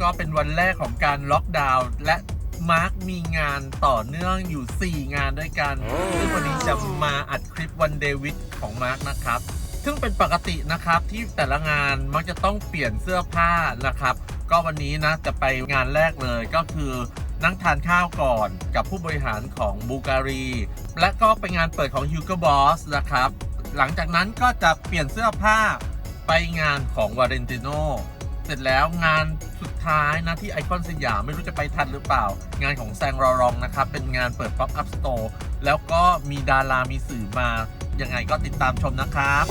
ก็เป็นวันแรกของการล็อกดาวน์และมาร์คมีงานต่อเนื่องอยู่ 4 งานด้วยกันซึ่งวันนี้จะมาอัดคลิปวันเดวิดของมาร์คนะครับ ซึ่งเป็นปกตินะครับที่แต่ละงานมักจะต้องเปลี่ยนเสื้อผ้านะครับ ก็วันนี้นะจะไปงานแรกเลยก็คือนั่งทานข้าวก่อนกับผู้บริหารของบูการี และก็ไปงานเปิดของ Hugo Boss นะครับ หลังจากนั้นก็จะเปลี่ยนเสื้อผ้าไปงานของวาเรนติโนเสร็จแล้วงานสุดท้ายนะที่ไอคอนสยามไม่รู้จะไปทันหรือเปล่า งานของแซงรอรองนะครับ เป็นงานเปิด Pop Up Store แล้วก็มีดารามีสื่อมา ยังไงก็ติดตามชมนะครับ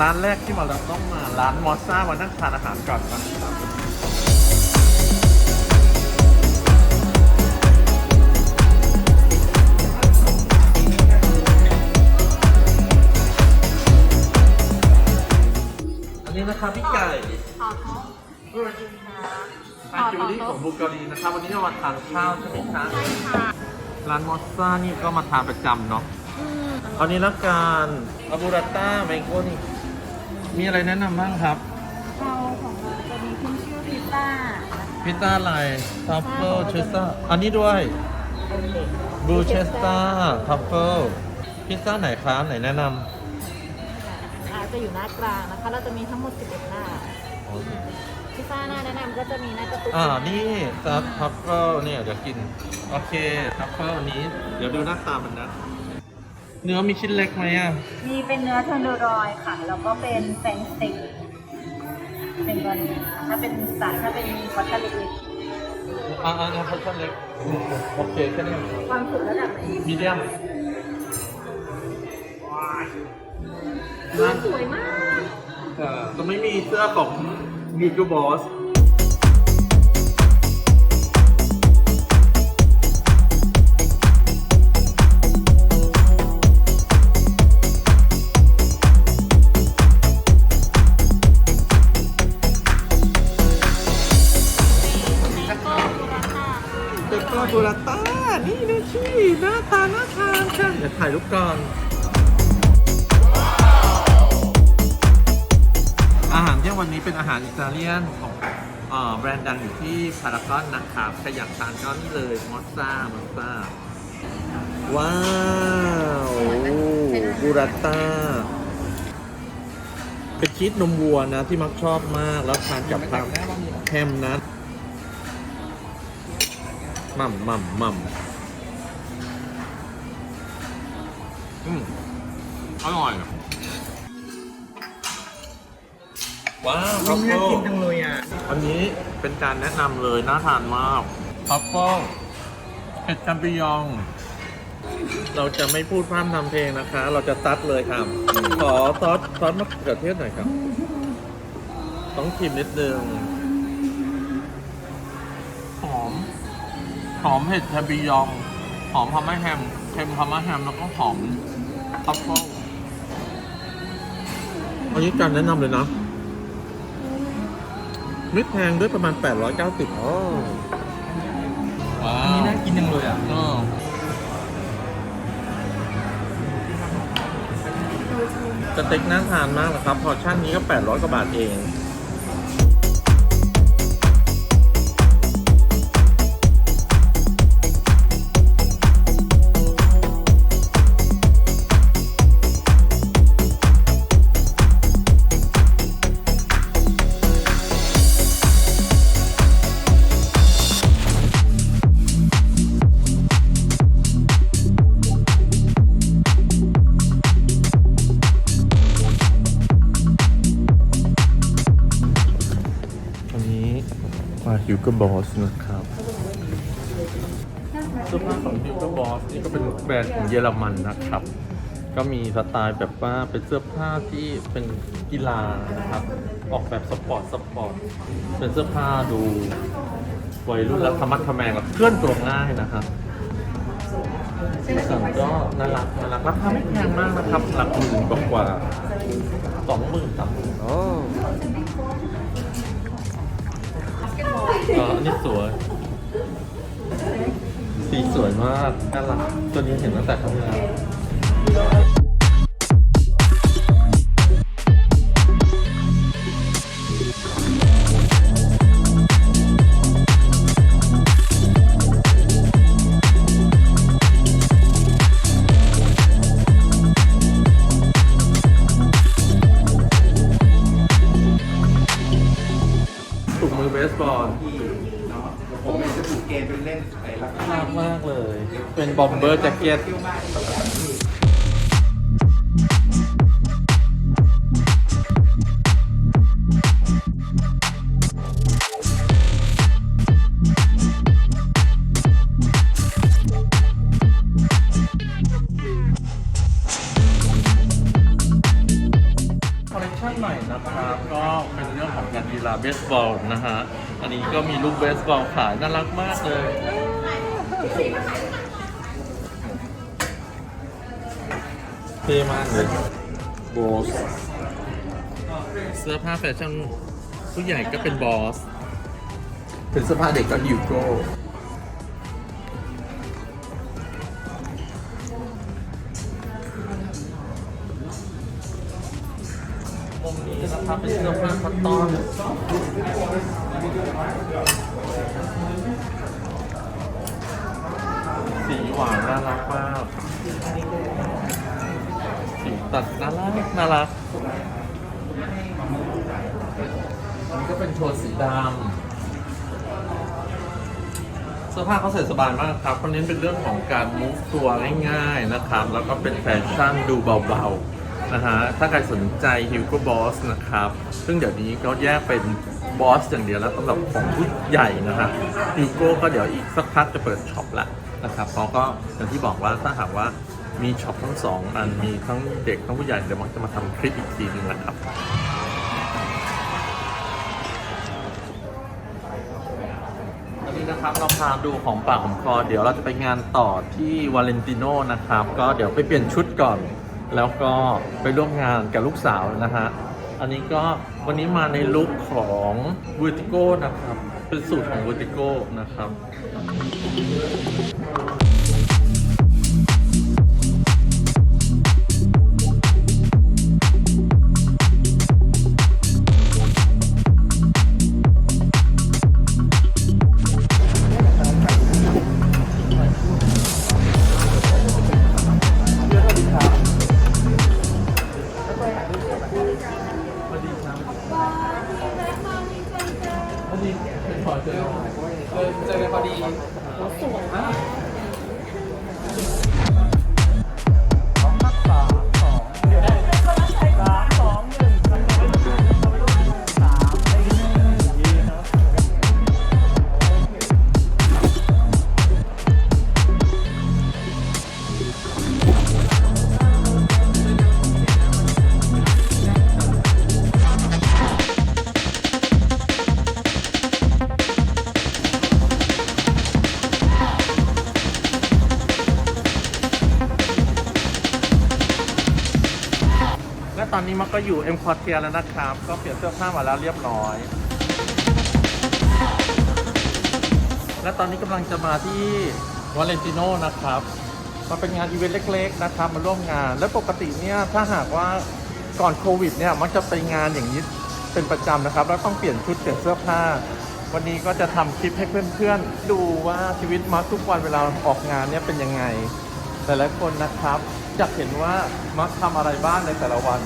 ร้านแรกที่เราต้องมาร้านมอสซ่ามานั่งทานอาหารก่อนนะครับ ครับพี่ไก่ขอโทษทานจูรี่ของบูการีนะครับ วันนี้เรามาทานข้าวใช่ไหมคะใช่ค่ะร้านมอสซ่านี่ก็มาทานประจำเนาะอืมอันนี้ละกันอาบูราต้าแมงโก้นี่ มีอะไรแนะนำบ้างครับเราของเราจะมีขึ้นชื่อพิซซ่าพิซซ่าอะไรทัฟเฟิลเชสต้าอันนี้ด้วยบลูเชสต้าทัฟเฟิลพิซซ่าไหนครับไหนแนะนอา จจะอยู่หน้ากลางนะคะ เราจะมีทั้งหมด 11 หน้าำพิซซ่าหน้าแนะนำก็จะมีหน้ากระตุกอ่า นี่ทัฟทัฟเฟิลเนี่ย เดี๋ยวกิน โอเคทัฟเฟิลอันนี้ เดี๋ยวดูหน้าตามันนะ เนื้อมีชิ้นเล็กไหมอะ มีเป็นเนื้อเทนเดอร์รอยค่ะ แล้วก็เป็นแฟงสเต็กเป็นตัวนี้ค่ะถ้าเป็นสายถ้าเป็นวัตถุดิบอ่าอ่าอ่าพอชั่นเล็ก โอเคแค่นี้ความสุขระดับไหนมีเดียม คือสวยมากเออจะไม่มีเสื้อของยูทูบอสแล้วก็บูราต้าเด็กก็บูราต้านี่นะชี่หน้าตาน่าทานค่ะเดี๋ยวถ่ายรูปก่อน อาหารอิตาเลียนของเอ่อแบรนด์ดังอยู่ที่พารากอนนะครับใครอยากทานก็นี่เลยมอสซ่ามอสซ่าว้าวบูราต้าเป็นชีสนมวัวนะที่มักชอบมาก แล้วทานกับทางแฮมนะหม่ำหม่ำหม่ำอืมอร่อย ว้าวทัฟเฟิลจังเลยอะอันนี้เป็นการแนะนำเลยน่าทานมากทัฟเฟิลเห็ดจัมปิยอง เราจะไม่พูดพร่ำทำเพลงนะคะ เราจะตัดเลยครับ ขอซอสซอสมะเขือเทศหน่อยครับ ต้องชิมนิดนึงหอม หอมเห็ดแชมปิยอง หอมพาม่าแฮมเค็มพาม่าแฮมแล้วก็หอมทัฟเฟิลอันนี้การแนะนำเลยนะ ไม่แพงด้วยประมาณ 890อ๋อว้าอันวนี้น่ากินจังเลยอะเออสเต็กน่าทานมากนะครับ พอร์ชั่นนี้ก็ 800 กว่าบาทเอง ก็บอสนะครับเสื้อผ้าของฮิวก็บอสนี่ก็เป็นแบรนด์ของเยอรมันนะครับ ก็มีสไตล์แบบว่าเป็นเสื้อผ้าที่เป็นกีฬานะครับ ออกแบบสปอร์ตสปอร์ต เป็นเสื้อผ้าดูวัยรุ่นและธรรมัดทะแมงและเคลื่อนตัวง่ายนะครับใช่สีสันก็น่ารักน่ารักราคาไม่แพงมากนะครับ หลักหมื่นกว่ากว่าสองหมื่นสามหมื่น อ้ก็อันนี้สวย สีสวยมากน่ารักตัวนี้เห็นตั้งแต่ข้างหน้ เบสบอลผมเองจะถูกเกณฑ์เป็นเล่นไอ้ลักษณะน่ารักมากเลย เป็นบอมเบอร์แจ็คเก็ตคอ ก็มีลูกเบสบอลขายน่ารักมากเลย เท่มากเลยบอสเสื้อผ้าแฟชั่นผู้ใหญ่ก็เป็นบอส เป็นเสื้อผ้าเด็กก็ฮิวโก้มุมนี้นะครับเป็นเสื้อผ้าคอตตอน สีหวานน่ารักมาก สีตัดน่ารักน่ารักอันนี้ก็เป็นโทนสีดำเสื้อผ้าเขาใส่สบายมากครับเพราะเน้นเป็นเรื่องของการมูฟตัวง่ายๆนะครับ แล้วก็เป็นแฟชั่นดูเบาๆนะฮะ ถ้าใครสนใจ Hugo Boss นะครับ ซึ่งเดี๋ยวนี้ก็แยกเป็นบอสอย่างเดียวแล้วสำหรับของผู้ใหญ่นะฮะ Hugo ก็เดี๋ยวอีกสักพักจะเปิดช็อปละนะครับเขาก็อย่างที่บอกว่าถ้าหากว่ามีช็อปทั้งสองอันมีทั้งเด็กทั้งผู้ใหญ่เดี๋ยวมันจะมาทำคลิปอีกทีหนึงนะครับวันนี้นะครับเราพาดูของปากของคอเดี๋ยวเราจะไปงานต่อที่วาเลนติโนนะครับ ก็เดี๋ยวไปเปลี่ยนชุดก่อน แล้วก็ไปร่วมงานกับลูกสาวนะฮะ อันนี้ก็วันนี้มาในลุคของวูติโก้นะครับ เป็นสูตรของวูติโก้นะครับ อนนี้มักก็อยู่เอ็มคอร์เทียแล้วนะครับ ก็เปลี่ยนเสื้อผ้ามาแล้วเรียบร้อย และตอนนี้กำลังจะมาที่วาเลนติโนนะครับมาเป็นงานอีเวนต์เล็ก ๆ นะครับ มาร่วมงาน และปกติเนี่ยถ้าหากว่าก่อนโควิดเนี่ยมักจะไปงานอย่างนี้เป็นประจำนะครับ แล้วต้องเปลี่ยนชุดเปลี่ยนเสื้อผ้า วันนี้ก็จะทำคลิปให้เพื่อนๆ ดูว่าชีวิตมาร์คทุกวันเวลาออกงานเนี่ยเป็นยังไงแต่ละคนนะครับอยากเห็นว่ามักทำอะไรบ้างในแต่ละวัน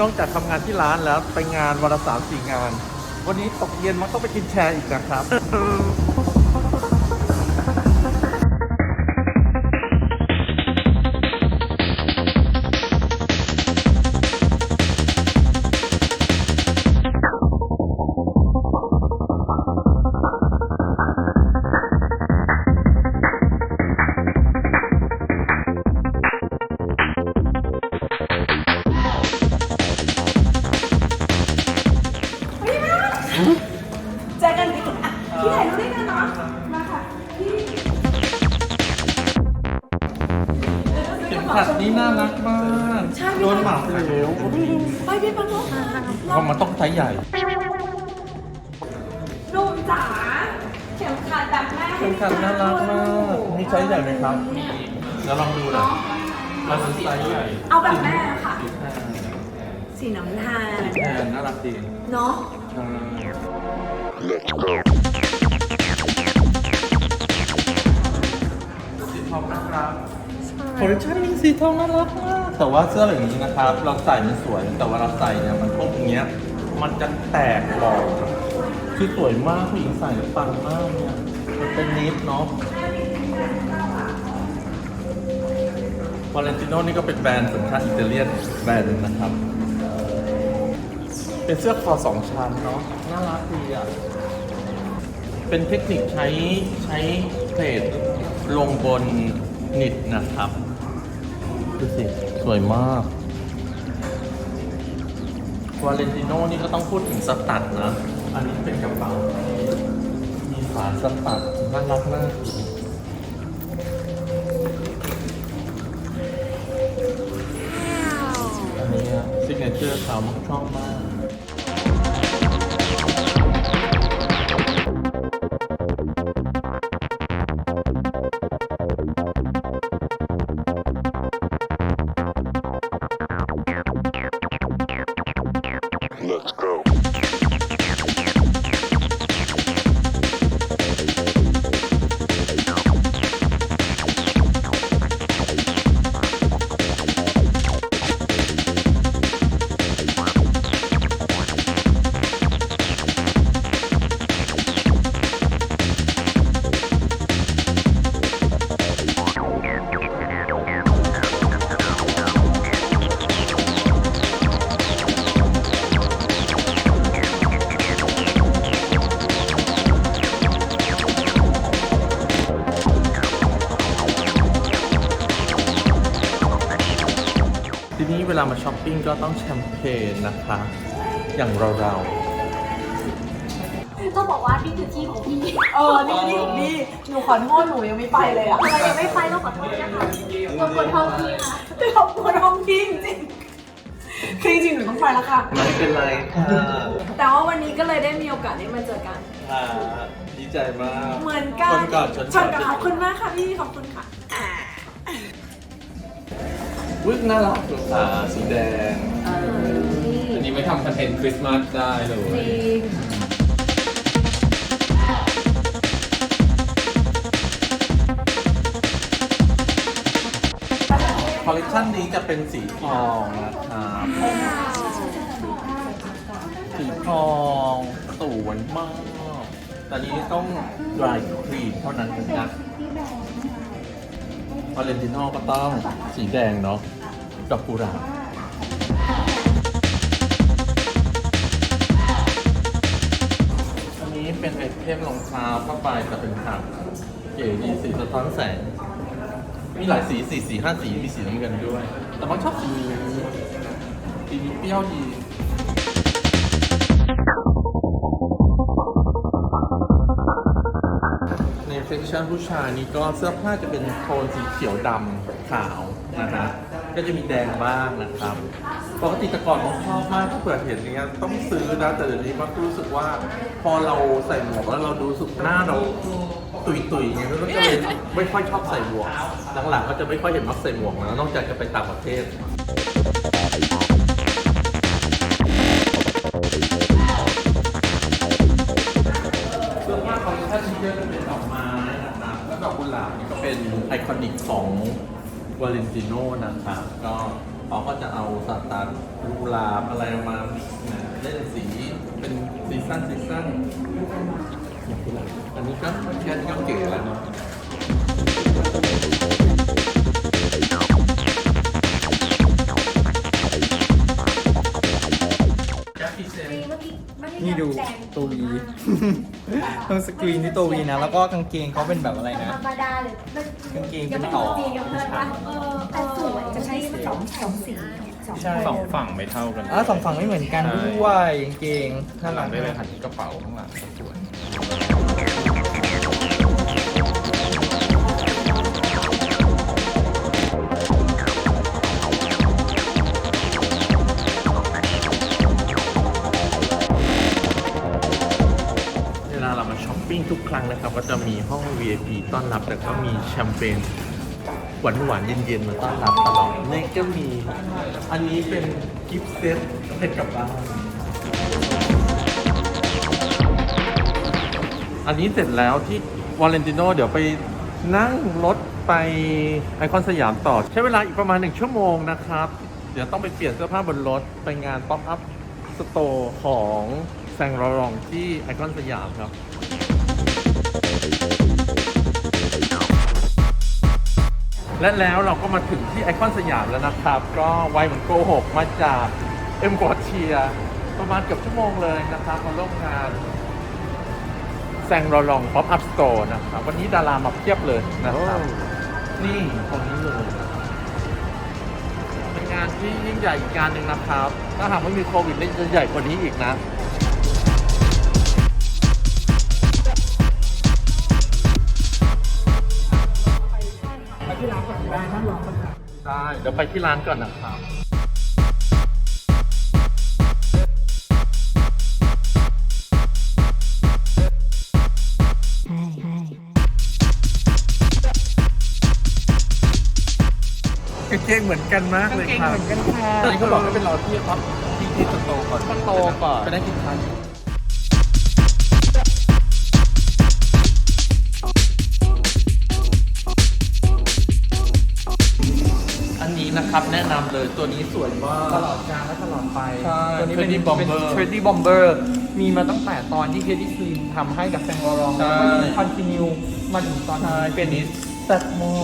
นอกจากทำงานที่ร้านแล้วไปงานวันละสามสี่งาน วันนี้ตกเย็นมันต้องไปกินแชร์อีกนะครับ เข็มขัดน่ารักมากมีไซส์ใหญ่ไหมครับแล้วลองดูหน่อยมันเป็นไซส์ใหญ่เอาแบบแม่ค่ะ สีแทนสีน้ำตาลสีแทนน่ารักดีเนาะใช่สีทองนะครับคอลเลคชันนี้สีทองน่ารักมากแต่ว่าเสื้ออย่างนี้นะครับ เราใส่มันสวย แต่ว่าเราใส่เนี่ยมันพวกอย่างเงี้ย มันจะแตกออกคือสวยมากผู้หญิงใส่แล้วปังมากเนี่ยมัน เป็นนิดเนาะวาเลนติโนนี่ก็เป็นแบรนด์สัญชาติอิตาเลียนแบรนด์นึงนะครับ เป็นเสื้อคอสองชั้นเนาะน่ารักดีอะ เป็นเทคนิคใช้ใช้เพลทลงบนนิดนะครับ ดูสิ สวยมากวาเลนติโนนี่ก็ต้องพูดถึงสตัดนะ อันนี้เป็นกระเป๋า มีฝาสตัด น่ารักมากอันนี้ซิกเนเจอร์เขาชอบมาก ก็ต้องแชมเปญนะคะ อย่างเราเราต้องบอกว่านี่คือที่ของพี่เออ นี่นี่นี่ หนูขอโทษหนูยังไม่ไปเลยอะเรายังไม่ไปต้องขอโทษนะคะรบกวนห้องพี่ค่ะแต่ขอบคุณห้องพี่จริงๆคือจริงๆหนูต้องไปแล้วค่ะๆไม่เป็นไรค่ะแต่ว่าวันนี้ก็เลยได้มีโอกาสได้มาเจอกันค่ะดีใจมาก เหมือนกันชนก่อนชนชนกันขอบคุณมากค่ะพี่ขอบคุณค่ะ วิ่งน่ารักสุดค่ะสีแดงอันนี้ไม่ทำคอนเทนต์คริสต์มาสได้เลยคอลเลคชันนี้จะเป็นสีทองนะครับสีทองสวยมาก แต่นี้ต้อง dry clean เท่านั้นนะ วาเลนติโนก็ต้องสีแดงเนาะดอกกุหลาบอันนี้เป็นไอเทมรองเท้าผ้าใบแต่เป็นถักเก๋ดีสีสะท้อนแสง มีหลายสีสีสีห้าสีมีสีน้ำเงินด้วย แต่มันชอบสีนี้สีนี้เปรี้ยวดี ชันผู้ชายนี่ก็เสื้อผ้าจะเป็นโทนสีเขียวดำขาวนะฮะก็จะมีแดงบ้างนะครับปกติแต่ก่อนผมชอบมากถ้าเปิดเห็นอย่างเงี้ยต้องซื้อนะแต่เดี๋ยวนี้มันรู้สึกว่า พอเราใส่หมวกแล้วเราดูสุกหน้าเราตุยตุยๆอย่างเงี้ยก็เลยไม่ค่อยชอบใส่หมวกหลังๆก็จะไม่ค่อยเห็นมักใส่หมวกแล้วนอกจากจะไปต่างประเทศ คอนิกของวาเลนติโนนะครับก็เขาก็จะเอาสตาร์กุหลาบอะไรมานะเล่นสีเป็นซีซั่นซีซั่นอย่างกุหลาบอันนี้ก็แค่นี้ก็เก๋แล้วเนาะแจ็คกี้เซนนี่ดูตัววี ต้องสกรีนที่ตัววีนะแล้วก็กางเกงเขาเป็นแบบอะไรนะ ธรรมดาเลยมันกางเกงยัเป็งนไม่ต่อรู้จริงยังเพื่อนว่าเออแต่สวยจะใช้สองสองสีสองใช่ สองฝั่งไม่เท่ากันอะสองฝั่งไม่เหมือนกันด้วยกางเกงน่าข้างหลัรังกได้ด้เลวยยหันที่กระเป๋าข้างหลังก็สวย ก็จะมีห้อง VIP ต้อนรับ แต่ก็มีแชมเปญหวานหวานๆเย็นๆมาต้อนรับตลอดนี่ก็มี อันนี้เป็นกิฟต์เซตให้กลับบ้านอันนี้เสร็จแล้วที่วาเลนติโนเดี๋ยวไปนั่งรถไปไอคอนสยามต่อ ใช้เวลาอีกประมาณหนึ่งชั่วโมงนะครับ เดี๋ยวต้องไปเปลี่ยนเสื้อผ้าบนรถ ไปงานป๊อปอัพสโตร์ของแซงรอรองที่ไอคอนสยามครับ และแล้วเราก็มาถึงที่ไอคอนสยามแล้วนะครับ ก็ไวเหมือนโกหกมาจากเอ็มกอเทียประมาณเกือบชั่วโมงเลยนะครับมาร่วมงานแซงรอลองป๊อปอัพสโตร์นะครับ วันนี้ดารามาเพียบเลยนะครับ นี่ตรงนี้เลยเป็นงานที่ยิ่งใหญ่อีกงานหนึ่งนะครับ ถ้าหากไม่มีโควิดนี่จะใหญ่กว่านี้อีกนะ ได้เดี๋ยวไปที่ร้านก่อนนะครับกางเกงเหมือนกันมากเลยครับกางเกงเหมือนกันค่ะตอนนี้เขาบอกให้เป็นรอที่ครับที่ที่สโตร์ก่อน สโตร์ก่อนไปได้กินข้าวอัน ครับแนะนำเลยตัวนี้สวยมาก ตลอดกาลและตลอดไป ใช่ตัวนี้เป็น Trendy Bomber เทรดดี้บอมเบอร์มีมาตั้งแต่ตอนที่เคที่คลีนทำให้กับแซงวอรองใช่ แล้วก็คอนติเนียมาถึงตอนนี้ใช่เป็นนี้แต่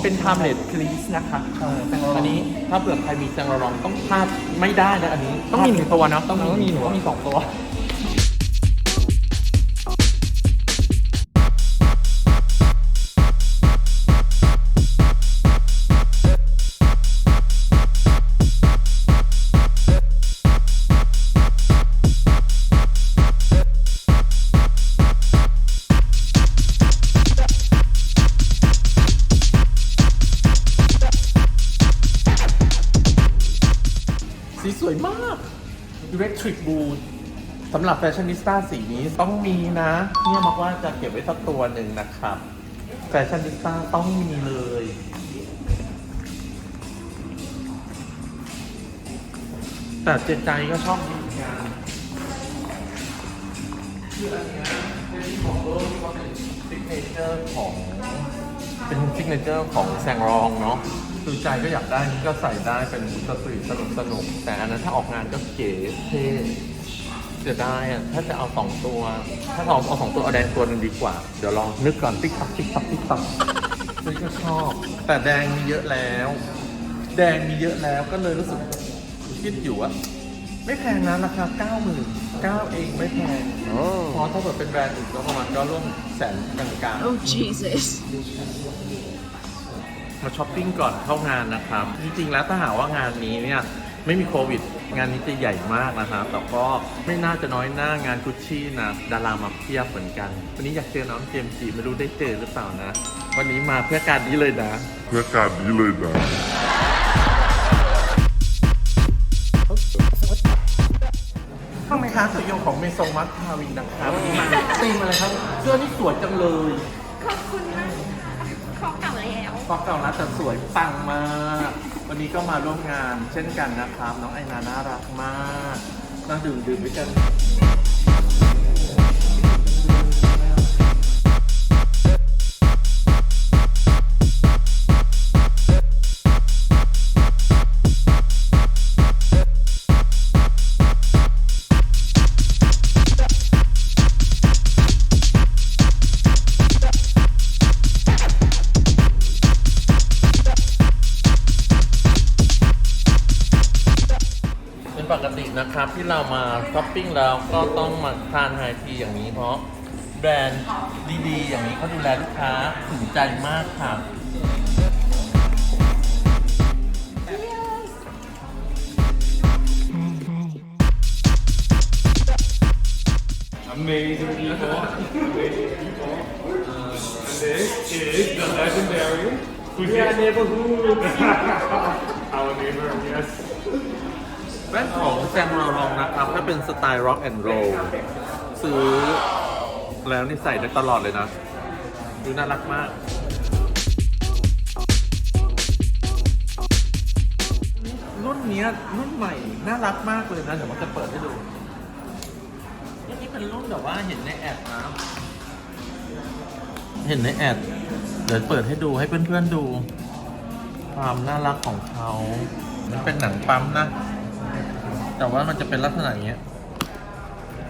เป็น timeless please นะคะแซงวอรองอันนี้ถ้าเผื่อใครมีแซงรลองต้องพลาดไม่ได้นะอันนี้ต้องมีหนึ่งตัวนะต้องมีหนูต้องมีสองตัว Electric Blue สำหรับแฟชั่นนิสต้าสีนี้ต้องมีนะ เนี่ยบอกว่าจะเก็บไว้สักตัวหนึ่งนะครับ แฟชั่นนิสต้าต้องมีเลย แต่เจนใจก็ชอบมีเหมือนกันคืออันนี้เป็นของเบอร์ที่ว่าเป็นซิกเนเจอร์ของ เป็นซิกเนเจอร์ของแซงรองเนาะ คือใจก็อยากได้นี่ก็ใส่ได้เป็นสตรีทสนุกสนุกแต่อันนั้นถ้าออกงานก็เก๋เท่เสียดายอะถ้าจะเอาสองตัว ถ้าเอาเอาสองตัวเอาแดงตัวหนึ่งดีกว่า เดี๋ยวลองนึกก่อนติ๊กตักติ๊กตักติ๊กตักซึ่งก็ชอบ แต่แดงมีเยอะแล้ว แดงมีเยอะแล้วก็เลยรู้สึกคิดอยู่ว่าไม่แพงนะราคาเก้าหมื่นเก้าเองไม่แพงเพราะถ้าเกิดเป็นแบรนด์อื่นก็ประมาณก็ร่วมแสนกลางๆ Oh Jesus มาช้อปปิ้งก่อนเข้างานนะครับ จริงๆ แล้วถ้าหากว่างานนี้เนี่ยไม่มีโควิด งานนี้จะใหญ่มากนะครับแต่ก็ไม่น่าจะน้อยหน้างานกุชชี่นะ ดารามาเพียบเหมือนกัน วันนี้อยากเจอน้องเจมส์จีไม่รู้ได้เจอหรือเปล่านะ วันนี้มาเพื่อการนี้เลยนะ เพื่อการนี้เลยนะข้างไหมคะสุดยอดของเมซงมัสคาวินนะครับวันนี้มาตีมอะไรครับเสื้อนี่สวยจังเลย ขอบคุณมากของเก่า แล้วฟอกเก่านะแต่สวยปังมาก วันนี้ก็มาร่วมงานเช่นกันนะครับ น้องไอนาน่ารักมากนั่งดื่มดื่มด้วยกัน ที่เรามาช้อปปิ้งแล้วก็ต้องมาทานไฮทีอย่างนี้ เพราะแบรนด์ดีๆ อย่างนี้เขาดูแลลูกค้าถึงใจมากค่ะ Amazing people. Amazing people. Uh, and this is the legendary Fujian neighborhood. Our neighbor, yes. แว่นของแซมราลองนะครับ ถ้าเป็นสไตล์ร็อกแอนด์โรลซื้อแล้วนี่ใส่ได้ตลอดเลยนะ ดูน่ารักมาก รุ่นนี้รุ่นใหม่ น่ารักมากเลยนะ เดี๋ยวมันจะเปิดให้ดูนี่นี่เป็นรุ่นแบบว่าเห็นในแอดนะ เห็นในแอด เดี๋ยวเปิดให้ดูให้เพื่อนๆดู ความน่ารักของเขา มันเป็นหนังปั๊มนะ แต่ว่ามันจะเป็นลักษณะอย่างเงี้ย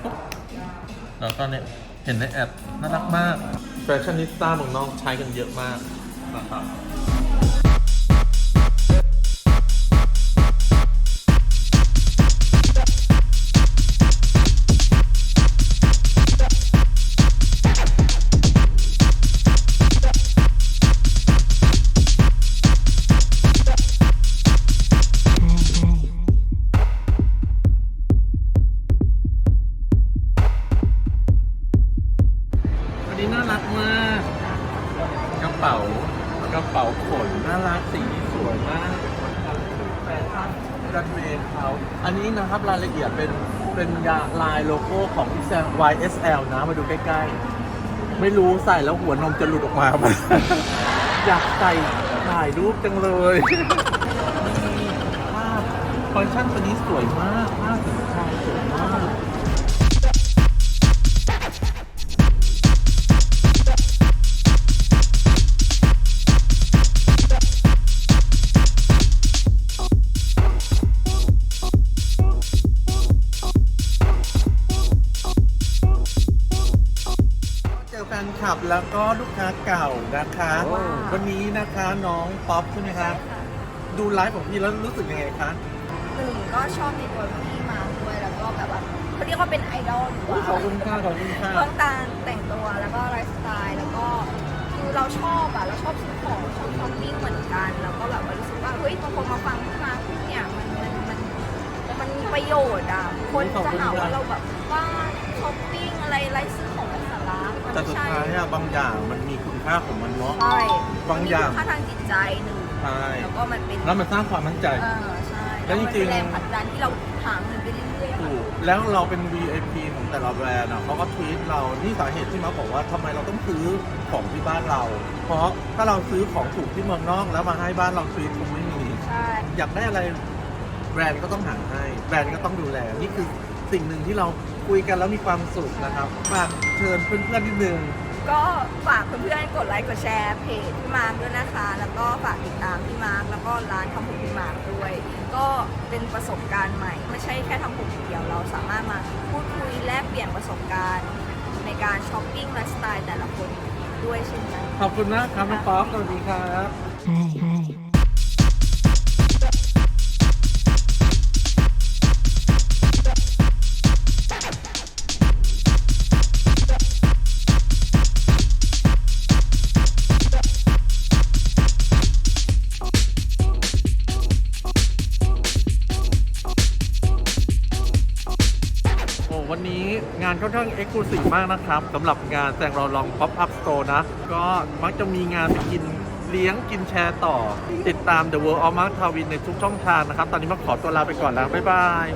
ปุ๊บแล้วก็เนี่ยเห็นในแอปน่ารักมาก แฟชั่นนิสต้าเมืองนอกใช้กันเยอะมากนะครับ ไม่รู้ใส่แล้วหัวนมจะหลุดออกมาไหมอยากใส่ถ่ายรูปจังเลยภาพคอนชั่นตัวนี้สวยมากภาพสวย แล้วก็ลูกค้าเก่านะคะวันนี้นะคะน้องป๊อปใช่ไหมคะ ดูไลฟ์ของพี่แล้วรู้สึกยังไงคะ หนึ่งก็ชอบในตัวพี่มาด้วยแล้วก็แบบว่าเขาเรียกว่าเป็นไอดอลดีกว่าขอบคุณค่ะขอบคุณค่ะเรื่องการแต่งตัวแล้วก็ไลฟ์สไตล์แล้วก็คือเราชอบอะเราชอบซื้อของชอบช้อปปิ้งเหมือนกัน แล้วก็แบบว่ารู้สึกว่าเฮ้ยบางคนมาฟังพี่มาพูดเนี่ยมันมันมันมันมีประโยชน์อะคนจะหาว่าเราแบบว่าช้อปปิ้งอะไรไลฟ์ซื้อของไร้สาระมัน แต่ไม่สุดใช่ท้ายอะบางอย่างมันมีคุณค่าของมันเนาะ ใช่บางอย่าง มันมีคุณค่าทางจิตใจหนึ่งใช่แล้วก็มันเป็นแล้วมันสร้างความมั่นใจ เออใช่แล้วจริงๆ มันเป็นแรงผลักดันที่เราหาเงินไปเรื่อยๆถูกแล้วเราเป็น VIP ของแต่ละแบรนด์อะเขาก็ทวีตเรา นี่สาเหตุที่มาบอกว่าทำไมเราต้องซื้อของที่บ้านเรา เพราะถ้าเราซื้อของถูกที่เมืองนอกแล้วมาให้บ้านเราทวีตคงไม่มี ใช่ อยากได้อะไรแบรนด์ก็ต้องหาให้ แบรนด์ก็ต้องดูแล นี่คือสิ่งหนึ่งที่เรา คุยกันแล้วมีความสุขนะครับฝากเชิญเพื่อนๆนิดนึงก็ฝากเพื่อนๆกดไลค์กดแชร์เพจพี่มาร์คด้วยนะคะ แล้วก็ฝากติดตามพี่มาร์คแล้วก็ร้านทำผมพี่มาร์คด้วย ก็เป็นประสบการณ์ใหม่ ไม่ใช่แค่ทำผมอย่างเดียวเราสามารถมาพูดคุยแลกเปลี่ยนประสบการณ์ ในการช้อปปิ้งไลฟ์สไตล์แต่ละคนด้วยเช่นกันขอบคุณนะครับน้องป๊อปสวัสดีครับโอ้ เอ็กซ์คลูซีฟมากนะครับสำหรับงานแสดงเราลองป๊อปอัพสโตร์นะ ก็มักจะมีงานไปกินเลี้ยงกินแชร์ต่อ ติดตาม The World of Mark Tawin ในทุกช่องทางนะครับ ตอนนี้มาขอตัวลาไปก่อนแล้ว บ๊ายบาย